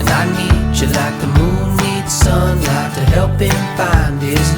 And I need you like the moon needs sunlight to help him find his